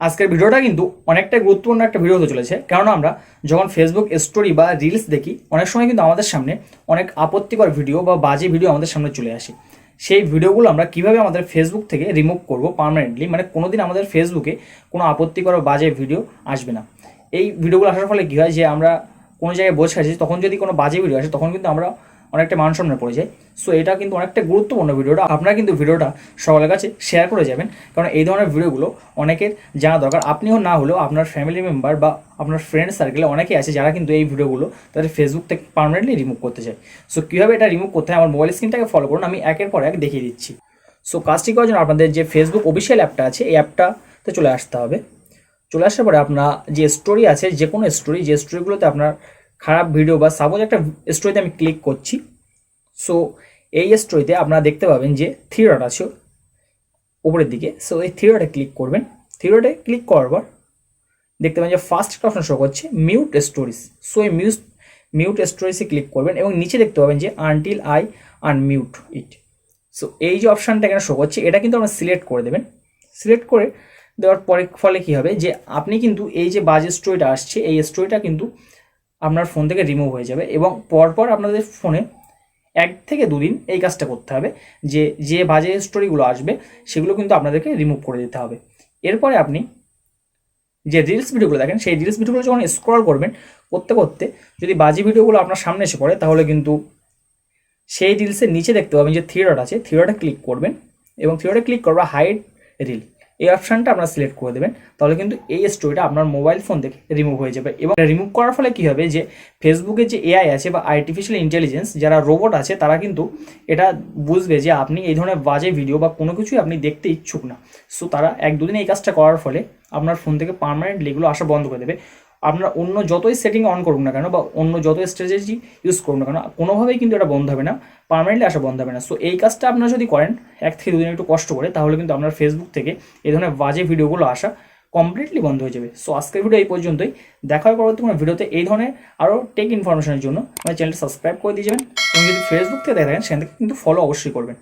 আজকের ভিডিওটা কিন্তু অনেকটাই গুরুত্বপূর্ণ একটা ভিডিও হতে চলেছে। কেননা আমরা যখন ফেসবুক স্টোরি বা রিলস দেখি, অনেক সময় কিন্তু আমাদের সামনে অনেক আপত্তিকর ভিডিও বা বাজে ভিডিও আমাদের সামনে চলে আসে। সেই ভিডিওগুলো আমরা কীভাবে আমাদের ফেসবুক থেকে রিমুভ করব পার্মানেন্টলি মানে কোনো দিন আমাদের ফেসবুকে কোনো আপত্তিকর বাজে ভিডিও আসবে না। এই ভিডিওগুলো আসার ফলে কী হয় যে আমরা কোনো জায়গায় বসে আছি, তখন যদি কোনো বাজে ভিডিও আসে, তখন কিন্তু আমরা অনেকটা মান সম্মানে পড়ে যায় সো এটা কিন্তু অনেকটা গুরুত্বপূর্ণ ভিডিওটা। আপনারা কিন্তু ভিডিওটা সকলের কাছে শেয়ার করে যাবেন। কারণ এই ধরনের ভিডিওগুলো অনেকের জানা দরকার। আপনিও না হলেও আপনার ফ্যামিলি মেম্বার বা আপনার ফ্রেন্ড সার্কেলে অনেকেই আছে যারা কিন্তু এই ভিডিওগুলো তাদের ফেসবুক থেকে পার্মানেন্টলি রিমুভ করতে চায়। সো কীভাবে এটা রিমুভ করতে হয়? আমার মোবাইল স্ক্রিনটাকে ফলো করুন। আমি একের পর এক দেখিয়ে দিচ্ছি। সো কাজটি করার জন্য আপনাদের যে ফেসবুক অফিসিয়াল অ্যাপটা আছে, এই অ্যাপটাতে চলে আসতে হবে। চলে আসার পরে আপনার যে স্টোরি আছে যে কোনো স্টোরি যে স্টোরিগুলোতে আপনার খারাপ ভিডিও বা সাপোজ একটা স্টোরিতে আমি ক্লিক করছি সো এই স্টোরিতে আপনারা দেখতে পাবেন যে ডট আছে উপরের দিকে সো এই থ্রি ক্লিক করবেন। থ্রি ক্লিক করার পর দেখতে পাবেন যে ফার্স্ট একটা অপশন শো করছে মিউট স্টোরিজ সো এই মিউট মিউট স্টোরিজে ক্লিক করবেন এবং নিচে দেখতে পাবেন যে until I unmute it so এই যে অপশানটা এখানে শো করছে, এটা কিন্তু আপনার সিলেক্ট করে দেবেন। সিলেক্ট করে দেওয়ার পরে, ফলে কী হবে যে আপনি কিন্তু এই যে বাজে স্টোরিটা আসছে, এই স্টোরিটা কিন্তু আপনার ফোন থেকে রিমুভ হয়ে যাবে এবং পরপর আপনাদের ফোনে এক থেকে দুদিন এই কাজটা করতে হবে যে যে বাজে স্টোরিগুলো আসবে সেগুলো কিন্তু আপনাদেরকে রিমুভ করে দিতে হবে। এরপরে আপনি যে রিলস ভিডিওগুলো দেখেন, সেই রিলস ভিডিওগুলো যখন স্ক্রল করবেন, করতে করতে যদি বাজে ভিডিওগুলো আপনার সামনে এসে পড়ে, তাহলে কিন্তু সেই রিলসের নিচে দেখতে পাবেন যে ডট আছে ডটে ক্লিক করবেন এবং ডটে ক্লিক করবা হাইড রিল এই অপশানটা আপনার সিলেক্ট করে দেবেন। তাহলে কিন্তু এই স্টোরিটা আপনার মোবাইল ফোন থেকে রিমুভ হয়ে যাবে এবং রিমুভ করার ফলে কী হবে যে ফেসবুকে যে এআই আছে বা আর্টিফিশিয়াল ইন্টেলিজেন্স যারা রোবট আছে, তারা কিন্তু এটা বুঝবে যে আপনি এই ধরনের বাজে ভিডিও বা কোনো কিছুই আপনি দেখতে ইচ্ছুক না। সো তারা এক দুদিন এই কাজটা করার ফলে আপনার ফোন থেকে পারমানেন্টলি এগুলো আসা বন্ধ করে দেবে। আপনার অন্য যতই সেটিং অন করুন না কেন বা অন্য যতই স্ট্র্যাটেজি ইউজ করুন না কেন, কোনোভাবেই কিন্তু এটা বন্ধ হবে না পারমানেন্টলি আসা বন্ধ হবে না। সো এই কাজটা আপনারা যদি করেন, এক থেকে দুদিন একটু কষ্ট করে, তাহলে কিন্তু আপনার ফেসবুক থেকে এই ধরনের বাজে ভিডিওগুলো আসা কমপ্লিটলি বন্ধ হয়ে যাবে। সো আজকের ভিডিও এই পর্যন্তই। দেখা হয় পরবর্তী কোনো ভিডিওতে এই ধরনের আরও টেক ইনফরমেশনের জন্য। আমার চ্যানেলটা সাবস্ক্রাইব করে দিয়ে যাবেন। এবং যদি ফেসবুক থেকে দেখেন, সেখান থেকে কিন্তু ফলো অবশ্যই করবেন।